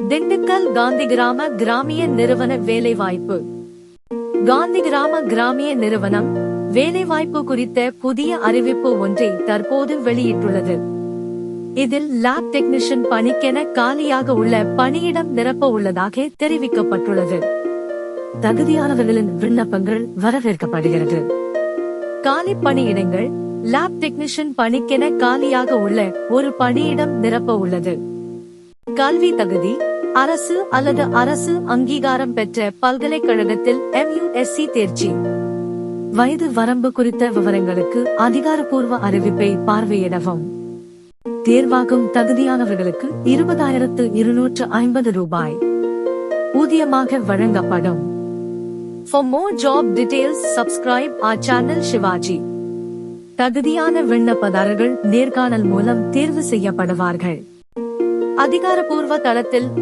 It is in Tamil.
திண்டுக்கல் காந்தி கிராம கிராமிய நிறுவன வேலைவாய்ப்பு. காந்தி கிராம கிராமிய நிறுவனம் வேலைவாய்ப்பு குறித்த புதிய அறிவிப்பு ஒன்றை தற்போது வெளியிட்டுள்ளது. இதில் லேப் டெக்னீஷியன் பணிக்கென காலியாக உள்ள பணியிடம் நிரப்ப உள்ளதாக தெரிவிக்கப்பட்டுள்ளது. தகுதியானவர்களின் விண்ணப்பங்கள் வரவேற்கப்படுகிறது. காலி பணியிடங்கள் லேப் டெக்னீஷியன் பணிக்கென காலியாக உள்ள ஒரு பணியிடம் நிரப்ப உள்ளது. கல்வி தகுதி அரசு அல்லது அரசு அங்கீகாரம் பெற்ற பல்கலைக்கழகத்தில் எம்யூஎஸ்சி தேர்ச்சி. வயது வரம்பு குறித்த விவரங்களுக்கு அதிகாரப்பூர்வ அறிவிப்பை பார்வையிடவும். தேர்வாகும் தகுதியானவர்களுக்கு இருபதாயிரத்து இருநூற்று ஐம்பது ரூபாய். ஊதியமாக வழங்கப்படும். For more job details, subscribe our channel Shivaji. தகுதியான விண்ணப்பதாரர்கள் நேர்காணல் மூலம் தேர்வு செய்யப்படுவார்கள். அதிகாரப்பூர்வ தளத்தில்